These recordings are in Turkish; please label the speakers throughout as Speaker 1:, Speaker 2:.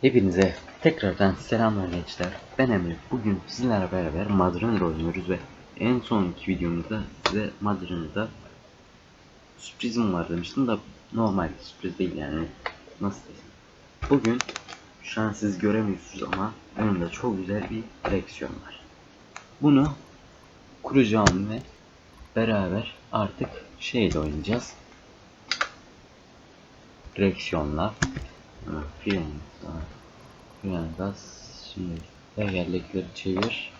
Speaker 1: Hepinize tekrardan selamlar gençler. Ben Emre. Bugün sizlerle beraber Madrunner oynuyoruz ve en sonki videomuzda size Madrunner'da sürprizim var demiştim da normal sürpriz değil yani. Nasıl desem. Bugün şu an siz göremiyorsunuz ama önümde çok güzel bir direksiyon var. Bunu kuracağım ve beraber artık şeyle oynayacağız. Direksiyonla. Ha, Fren gaz. Şimdi tekerlekleri çevir.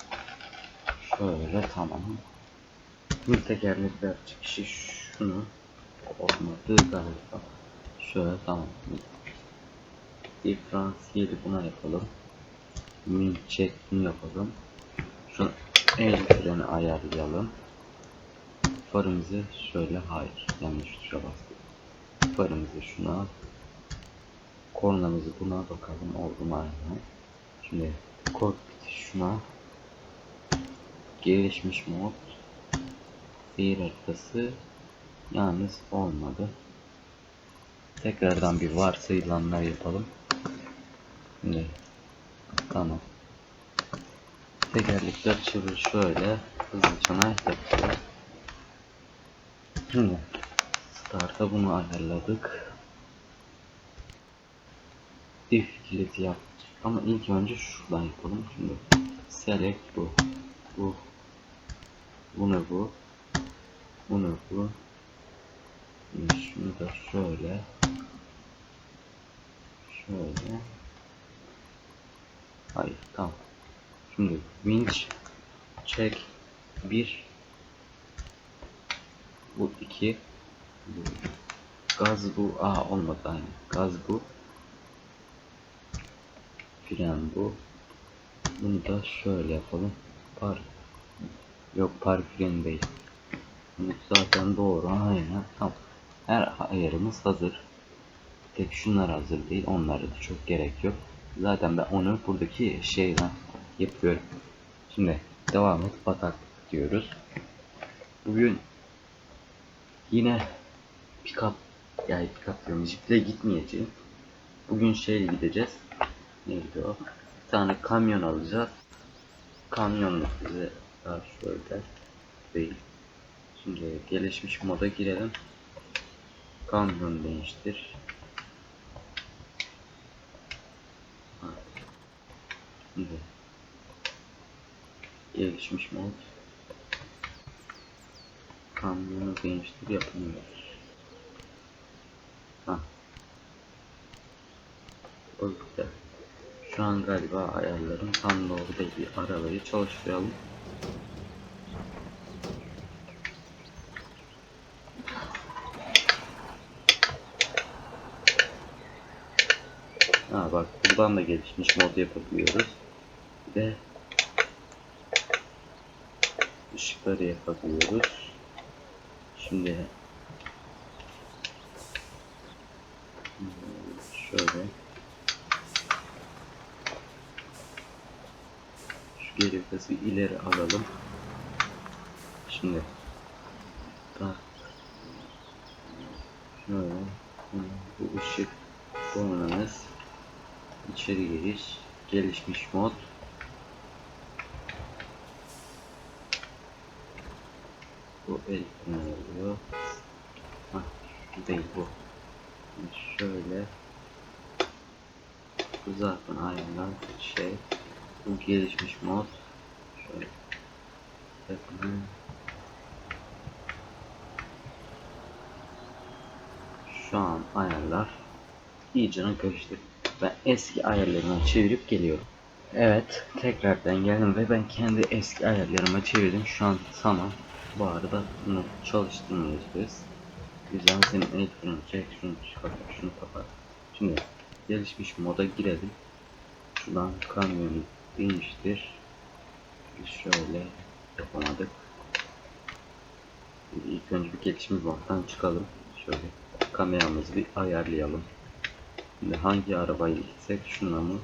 Speaker 1: Şöyle tamam. Bir tekerlekler çıkışı şunu olmadı galiba. Şöyle tamam. Diferansiyeli buna yapalım. Min check yapalım. Şunu el freni ayarlayalım. Farımızı şöyle hayır yanlış tuşa bastık. Farımızı şuna kornamızı buna bakalım oldu mu aynı. Şimdi cockpit şuna gelişmiş mod seyir haritası yalnız olmadı. Tekrardan bir varsayılanlar yapalım. Şimdi tamam. Tekerlekler çevir şöyle hızlıca yapacağız. Şimdi starta bunu ayarladık. Diff kilidi yap. Ama ilk önce şuradan yapalım. Şimdi select bu. Bu. Bu ne bu? Bu ne bu? Şunu da şöyle. Şöyle. Hayır tamam. Şimdi winch check 1 bu 2 bu gaz bu aa olmadı aynı gaz bu fren bu. Bunu da şöyle yapalım. Par yok par fren değil. Bu zaten doğru aynen tamam. Her ayarımız hazır. Tek şunlar hazır değil onlara da çok gerek yok. Zaten ben onu buradaki şeyden yapıyorum. Şimdi devam et batak diyoruz. Bugün yine pick-up yani pick-up diyorum jiple gitmeyeceğim. Bugün şeyle gideceğiz neydi o bir tane kamyon alacağız kamyonla bize daha şöyle değil şimdi gelişmiş moda girelim kamyon değiştir. Şimdi gelişmiş mod kamyonu değiştir yapamıyoruz. Ha. O güzel. Şu an galiba ayarlarım tam doğru değil. Arabayı çalıştıralım. Ha bak buradan da gelişmiş mod yapabiliyoruz. Bir de ışıkları yapabiliyoruz. Şimdi şöyle şu vitesi ileri alalım. Şimdi. Bak şöyle. Bu ışık kornamız içeri giriş gelişmiş mod. Bu el oluyor. Hah, değil bu. Şöyle. Bu zaten ayarlar şey. Bu gelişmiş mod. Şu an ayarlar iyicene karıştı. Ben eski ayarlarımı çevirip geliyorum. Evet tekrardan geldim ve ben kendi eski ayarlarıma çevirdim. Şu an tamam. Bu arada bunu çalıştırmıyoruz biz. Güzel senin el freni çek şunu çıkart şunu kapat. Şimdi gelişmiş moda girelim. Şuradan kamyonu değiştir Biz şöyle yapamadık ilk önce bir gelişmiş moddan çıkalım şöyle kameramızı bir ayarlayalım Şimdi hangi arabayla gitsek şuna mı?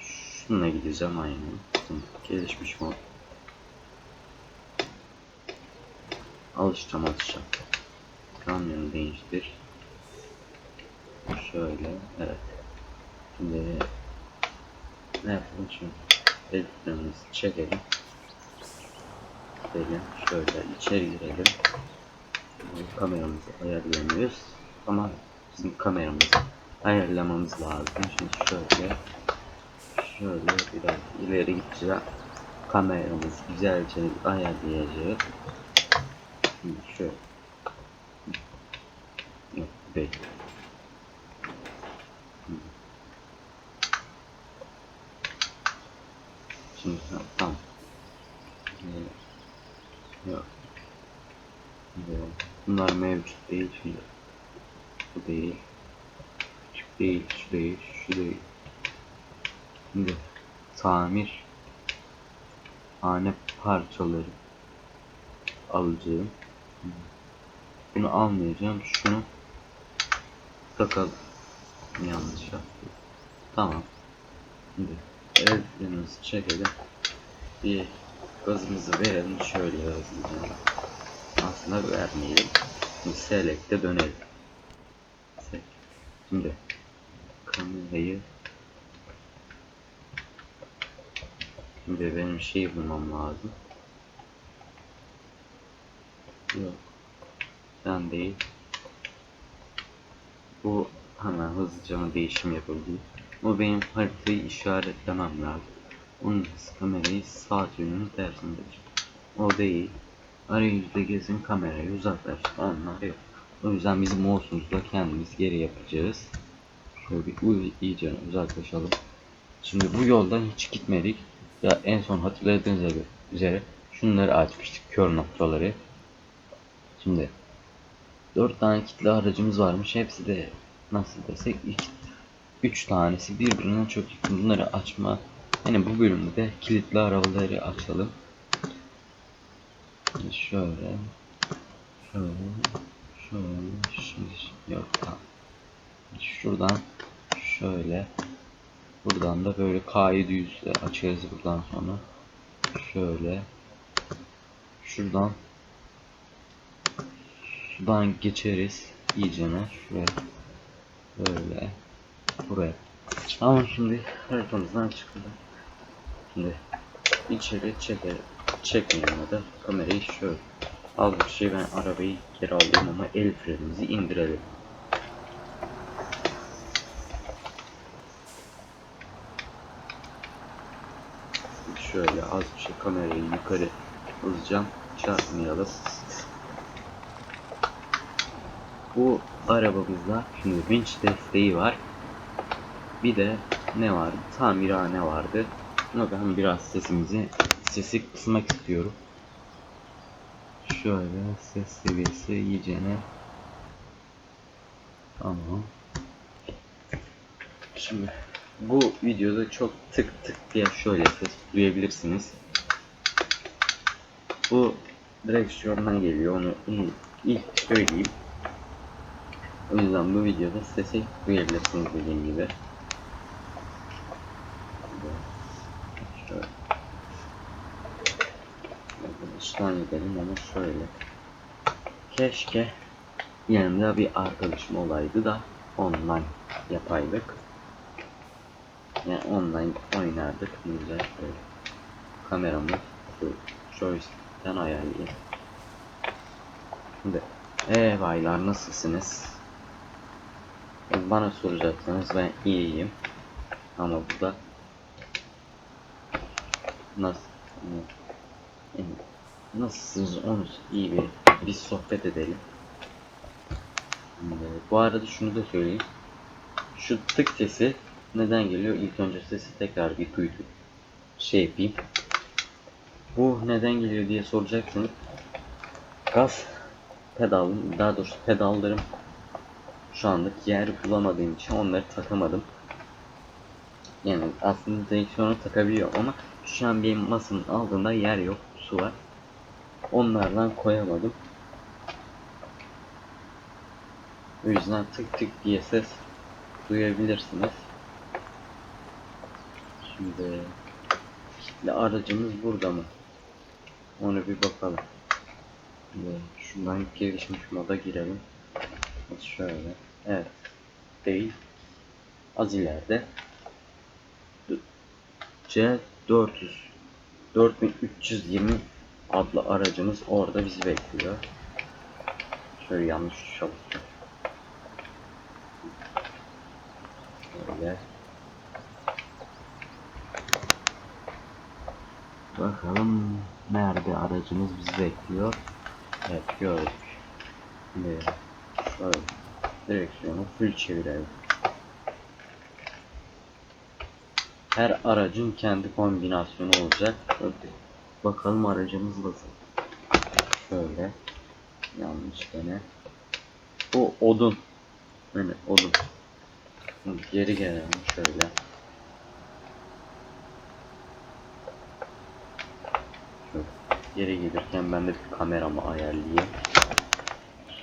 Speaker 1: Şununla gideceğim aynen. Şimdi gelişmiş mod. Alışacağım alışacağım. Kamyonu değiştir. Şöyle evet. Şimdi ne yapalım şimdi? El frenimizi çekelim. Gidelim şöyle içeri girelim. Kameramızı ayarlayamıyoruz ama bizim kameramızı ayarlamamız lazım. Şimdi şöyle şöyle biraz ileri gideceğim. Kameramızı güzelce ayarlayacağız. Şimdi şöyle Yok değil. Şimdi- Şimdi ha, tamam. Ee, Yok. Şimdi bunlar mevcut değil şimdi. Bu değil. Şu değil, şu değil, şu değil. Şimdi tamir hane parçaları alacağım. Bunu almayacağım. Şunu takalım. Yanlış yaptım. Tamam. Şimdi el frenimizi çekelim. Bir gazımızı verelim. Şöyle hızlıca. Aslında vermeyelim. Şimdi select'e dönelim. Şimdi kamerayı Şimdi benim şey bulmam lazım. Yok. Sen değil. Bu hemen hızlıca mı değişim yapabilir. Bu benim haritayı işaretlemem lazım. Onun kamerayı sağ yönünün tersine geçeceğim. O değil. Arayüzde gezin kamerayı uzaklaş. Onlar yok. O yüzden biz mouse'umuzla kendimiz geri yapacağız. Şöyle bir iyice uzaklaşalım. Şimdi bu yoldan hiç gitmedik. Ya en son hatırladığınız üzere şunları açmıştık kör noktaları. Şimdi 4 tane kitli aracımız varmış. Hepsi de nasıl desek 3 tanesi birbirine çok yakın. Bunları açma. Yani bu bölümde de kilitli arabaları açalım. Şimdi şöyle şöyle şöyle şimdi yok. Şuradan şöyle buradan da böyle kaydı yüzle açarız buradan sonra. Şöyle şuradan sudan geçeriz iyicene şuraya böyle buraya. Ama şimdi haritamızdan çıktı şimdi içeri çeker çekmeyelim ya da kamerayı şöyle al bir şey ben arabayı geri alayım ama el frenimizi indirelim şöyle az bir şey kamerayı yukarı hızlıca çarpmayalım bu arabamızda şimdi vinç desteği var. Bir de ne var? Tamirhane vardı. Ama ben biraz sesimizi sesi kısmak istiyorum. Şöyle ses seviyesi iyicene. Tamam. Şimdi bu videoda çok tık tık diye şöyle ses duyabilirsiniz. Bu direksiyondan geliyor onu ilk, söyleyeyim. O yüzden bu videoda sesi duyabilirsiniz dediğim gibi. Şöyle. Gidelim ama şöyle. Keşke yanımda bir arkadaşım olaydı da online yapaydık. Yani online oynardık. Güzel böyle. Kameramı joystick'ten ayarlayayım. Şimdi Eee baylar nasılsınız? Bana soracaksanız ben iyiyim. Ama bu da nasıl yani nasılsınız onu iyi bir bir sohbet edelim. Şimdi, bu arada şunu da söyleyeyim. Şu tık sesi neden geliyor? İlk önce sesi tekrar bir duydu. Şey yapayım. Bu neden geliyor diye soracaksınız. Gaz pedalım, daha doğrusu pedallarım şu anlık yer bulamadığım için onları takamadım. Yani aslında direksiyonu takabiliyor ama şu an benim masanın altında yer yok, su var. Onlardan koyamadım. O yüzden tık tık diye ses duyabilirsiniz. Şimdi kitli aracımız burada mı? Onu bir bakalım. Şimdi şundan gelişmiş moda girelim. Şöyle. Evet. Değil. Az ileride. C400 4320 adlı aracımız orada bizi bekliyor. Şöyle yanlış çalıştım. Şöyle. Bakalım nerede aracımız bizi bekliyor. Evet gördük. Şimdi şöyle direksiyonu full çevirelim. Her aracın kendi kombinasyonu olacak. Şöyle bakalım aracımız nasıl. Şöyle yanlış gene. Bu odun. Yani odun. Geri gelelim şöyle. Şöyle geri gelirken ben de bir kameramı ayarlayayım.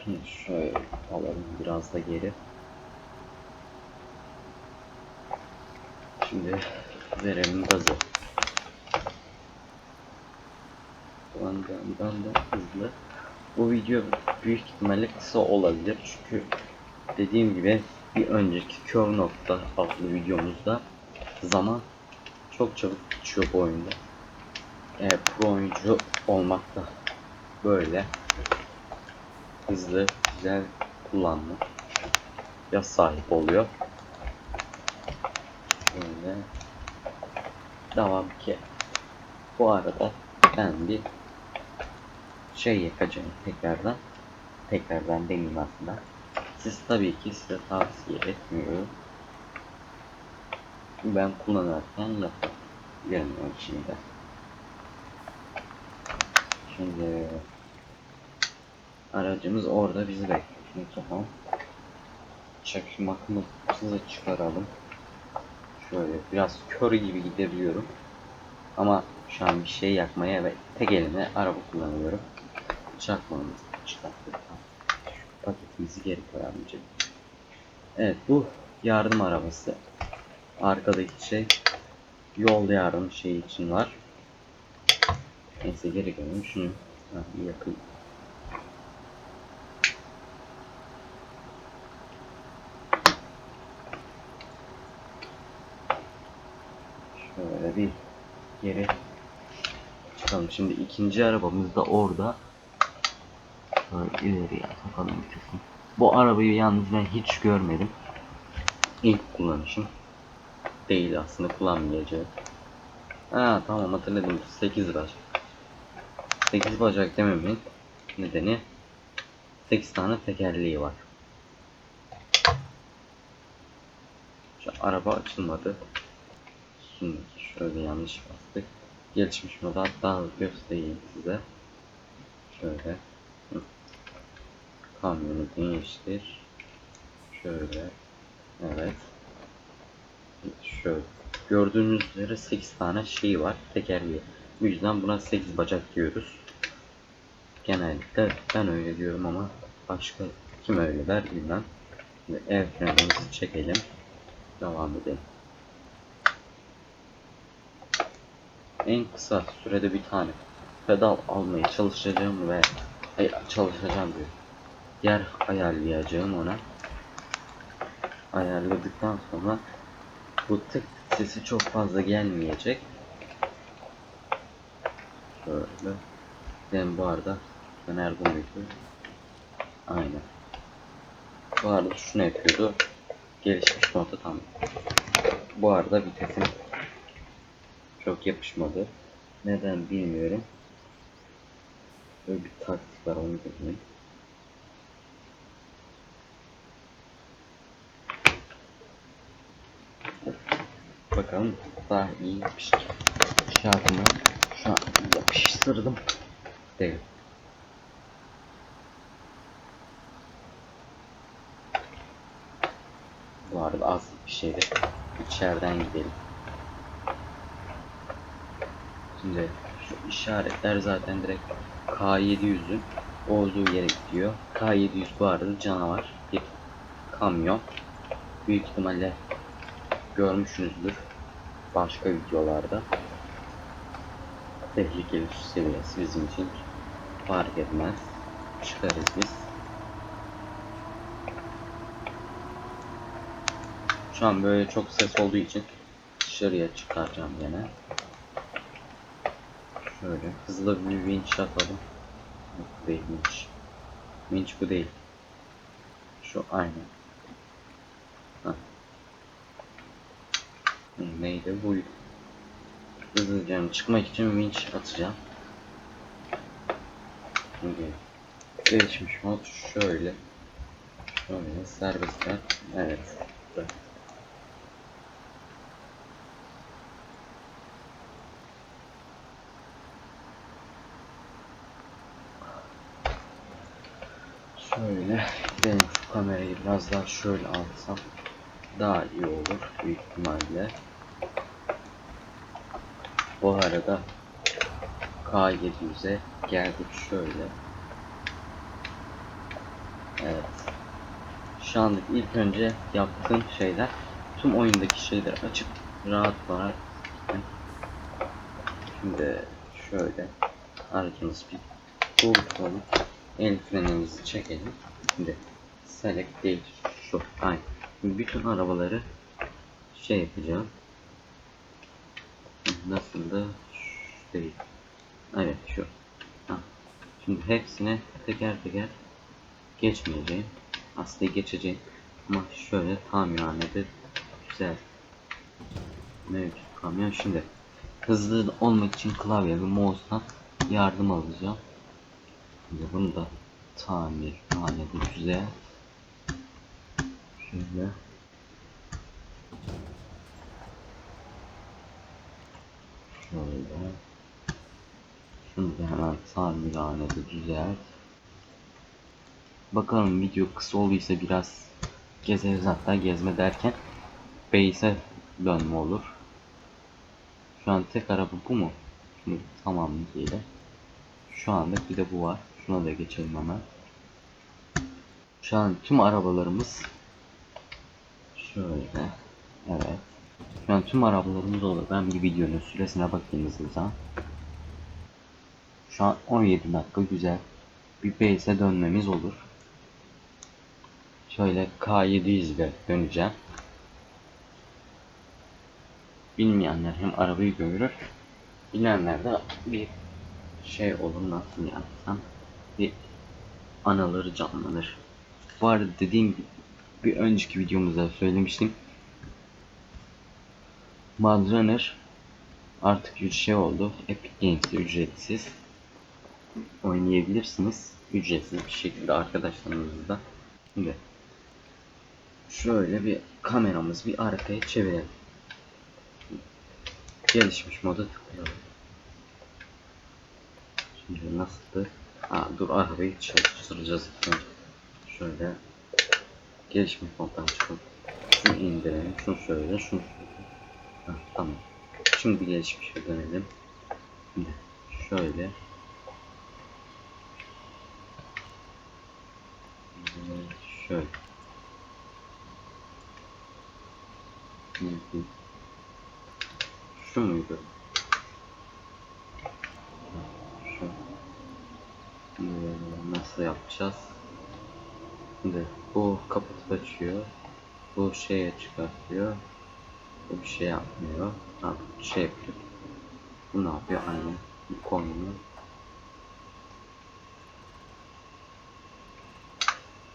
Speaker 1: Şimdi şöyle alalım biraz da geri. Şimdi verelim gazı. Ben de hızlı. Bu video büyük ihtimalle kısa olabilir çünkü dediğim gibi bir önceki kör nokta adlı videomuzda zaman çok çabuk geçiyor bu oyunda. E, pro oyuncu olmak da böyle hızlı güzel kullanma ya sahip oluyor. Şöyle devam ki bu arada ben bir şey yapacağım tekrardan. Tekrardan deneyim aslında. Siz tabii ki size tavsiye etmiyorum. Ben kullanırken yapabilirim şimdi şimdi aracımız orada bizi bekliyor. Şimdi tamam. Çakmakımızı çıkaralım. Şöyle biraz kör gibi gidebiliyorum. Ama şu an bir şey yakmaya ve tek elime araba kullanıyorum. Çakmamızı çıkarttık. Şu paketimizi geri koyamayacağım. Evet bu yardım arabası. Arkadaki şey yol yardım şey için var. Neyse geri dönelim şunu ha, yakayım. Şöyle bir geri çıkalım. Şimdi ikinci arabamız da orada. Şöyle ileriye takalım vitesini. Bu arabayı yalnız ben hiç görmedim. İlk kullanışım. Değil aslında kullanmayacağım. Ha tamam hatırladım. 8 bacak. 8 bacak dememin nedeni 8 tane tekerleği var. Şu araba açılmadı. Şimdi şöyle yanlış bastık. Gelişmiş moda hatta göstereyim size. Şöyle. Kamyonu değiştir. Şöyle. Evet. Şöyle. Gördüğünüz üzere 8 tane şey var. Tekerleği. Bu yüzden buna 8 bacak diyoruz. Genellikle ben öyle diyorum ama başka kim öyle der bilmem. Şimdi el frenimizi çekelim. Devam edelim. en kısa sürede bir tane pedal almaya çalışacağım ve hayır, çalışacağım diyor. Yer ayarlayacağım ona. Ayarladıktan sonra bu tık sesi çok fazla gelmeyecek. Şöyle. Ben bu arada Fener bunu yapıyor. Aynen. Bu arada şunu yapıyordu. Gelişmiş moda tam. Bu arada vitesim çok yapışmadı. Neden bilmiyorum. Böyle bir taktik var onu bilmiyorum. Bakalım daha iyi yapışır. Şartımı şu an yapıştırdım. Değil. Bu arada az bir şeydi. İçeriden gidelim. Şimdi şu işaretler zaten direkt K700'ün olduğu yere gidiyor. K700 bu arada canavar bir kamyon. Büyük ihtimalle görmüşsünüzdür başka videolarda. Tehlikeli su seviyesi bizim için fark etmez. Çıkarız biz. Şu an böyle çok ses olduğu için dışarıya çıkaracağım gene. Şöyle hızlı bir winch atalım. Yok bu değil winch. Winch bu değil. Şu aynı. Heh. Neydi buydu. Hızlıca çıkmak için winch atacağım. Şimdi gelişmiş mod şöyle. Şöyle serbestler. Evet. Şöyle benim şu kamerayı biraz daha şöyle alsam daha iyi olur büyük ihtimalle. Bu arada K700'e geldik şöyle. Evet. Şu anlık ilk önce yaptığım şeyler tüm oyundaki şeyleri açıp rahat olarak şimdi şöyle aracımız bir kurtulalım. El frenimizi çekelim. Şimdi select değil şu. Aynen. Bütün arabaları şey yapacağım. Nasıl da şu değil. Evet şu. Ha. Şimdi hepsine teker teker geçmeyeceğim. Aslında geçeceğim. Ama şöyle tamirhanede güzel mevcut kamyon. Şimdi hızlı olmak için klavye ve mouse'dan yardım alacağım. Şimdi bunu da tamirhanede güzel. Şöyle. Şöyle. Şunu da hemen tamirhanede düzelt. Bakalım video kısa olduysa biraz gezeriz hatta gezme derken base'e dönme olur. Şu an tek araba bu mu? Şimdi tamam diyelim. Şu anda bir de bu var. Şuna da geçelim hemen. Şu an tüm arabalarımız şöyle. Evet. Şu an tüm arabalarımız olur. Ben bir videonun süresine bakayım hızlıca. Şu an 17 dakika güzel. Bir base'e dönmemiz olur. Şöyle K700 ile döneceğim. Bilmeyenler hem arabayı görür. Bilenler de bir şey olur nasıl yapsam bir anaları canlanır. Bu arada dediğim gibi bir önceki videomuzda söylemiştim. Mad Runner artık bir şey oldu. Epic Games'te ücretsiz oynayabilirsiniz. Ücretsiz bir şekilde arkadaşlarınızla. Şimdi şöyle bir kameramız bir arkaya çevirelim. Gelişmiş moda tıklayalım. Şimdi nasıldı? Aa, dur arabayı çalıştıracağız. Şöyle gelişmiş moddan çıkalım. Şunu indirelim. Şunu şöyle, şunu şöyle. Tamam. Şimdi gelişmişe dönelim. Şimdi şöyle. Şöyle. Şu muydu? Şu. Şimdi nasıl yapacağız? Şimdi bu kapatıp açıyor. Bu şeye çıkartıyor. Bir şey yapmıyor. Ha, şey yapıyor. Bu ne yapıyor? Aynı. Bu konuyu.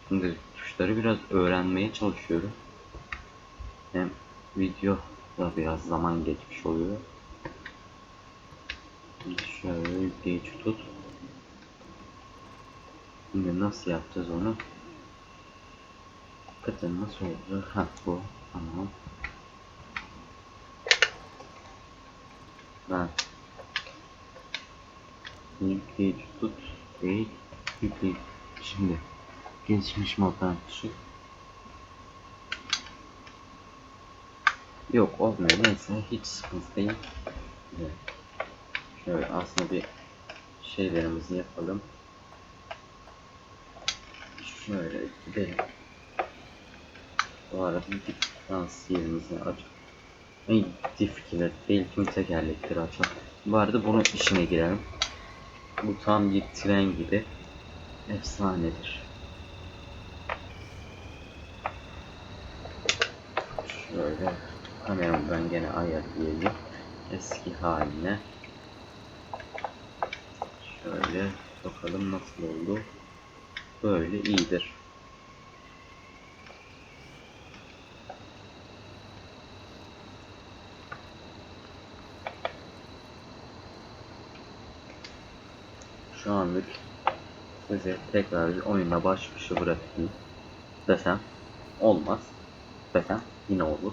Speaker 1: Şimdi tuşları biraz öğrenmeye çalışıyorum. Hem video da biraz zaman geçmiş oluyor. Şöyle yükleyici tut. Şimdi nasıl yapacağız onu? Hakikaten nasıl olacak? Ha bu. Tamam. Ben yükleyici tut. Değil. Yükleyici. Şimdi gelişmiş moddan çık. Yok olmuyor. Neyse hiç sıkıntı değil. Evet. Şöyle aslında bir şeylerimizi yapalım. Şöyle gidelim. Bu arada bir transiyerimizi aç. En fikirler değil tüm tekerlekleri açalım. Bu arada bunun işine girelim. Bu tam bir tren gibi. Efsanedir. Şöyle kameramı ben gene ayarlayayım eski haline. Şöyle bakalım nasıl oldu. Böyle iyidir. Şu anlık size tekrar bir oyuna baş başa bırakayım desem olmaz desem yine olur.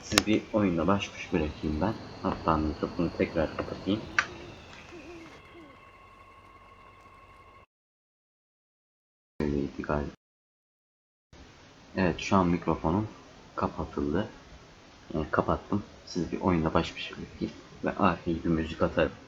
Speaker 1: Siz bir oyunla baş başa bırakayım ben. Hatta mikrofonu tekrar kapatayım. Böyleydi galiba. Evet şu an mikrofonum kapatıldı. Yani kapattım. Siz bir oyunla baş başa bırakayım. Ve arkaya bir müzik atarım.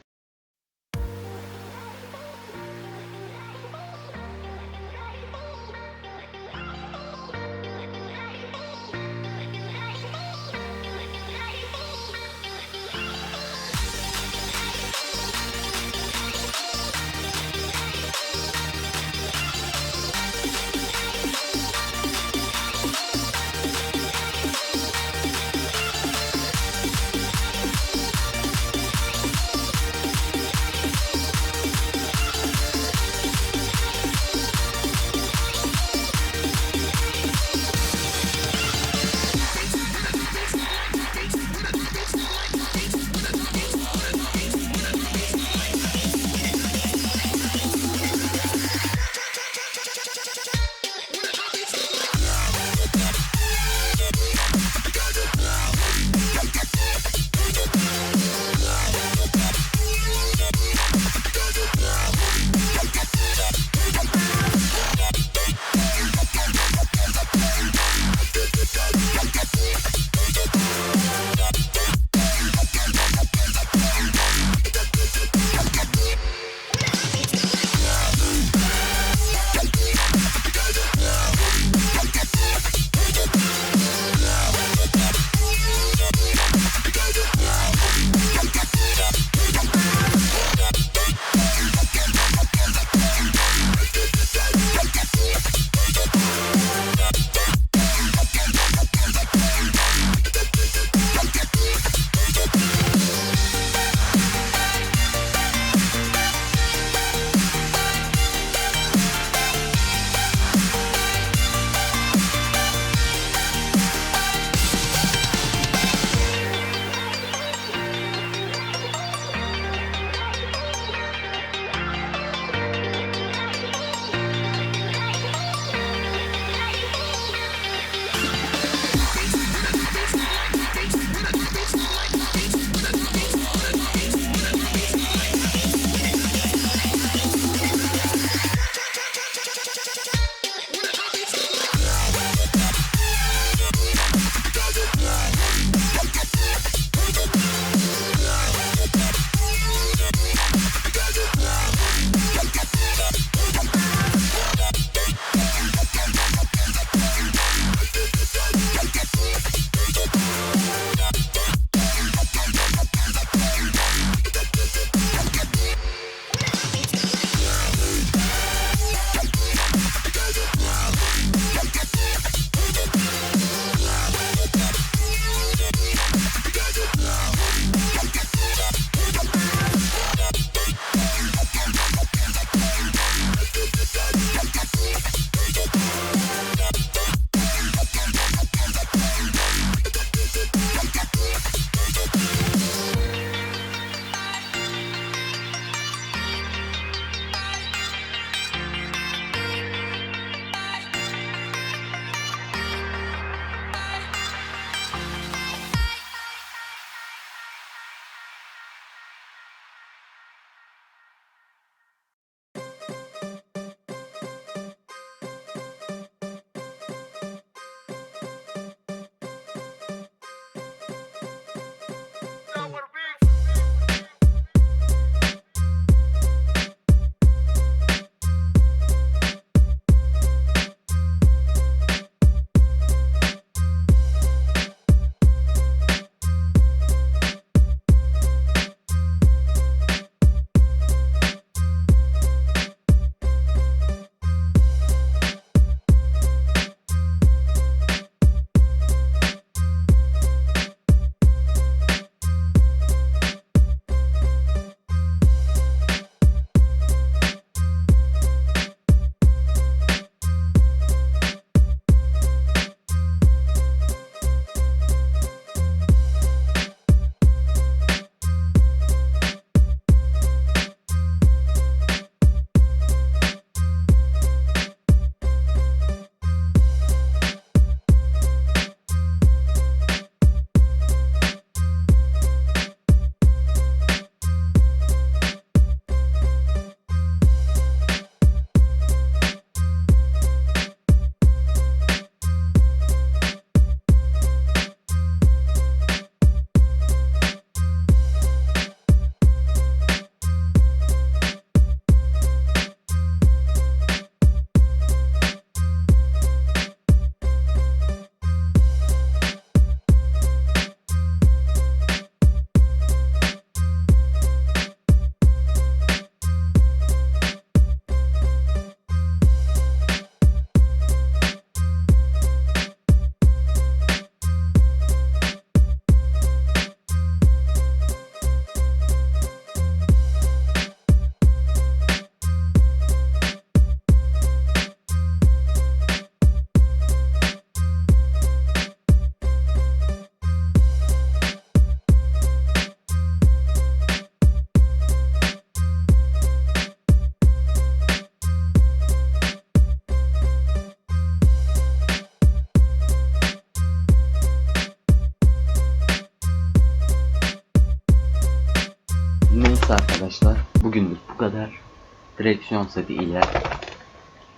Speaker 1: Direksiyon seti ile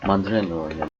Speaker 1: Madreno oynadık.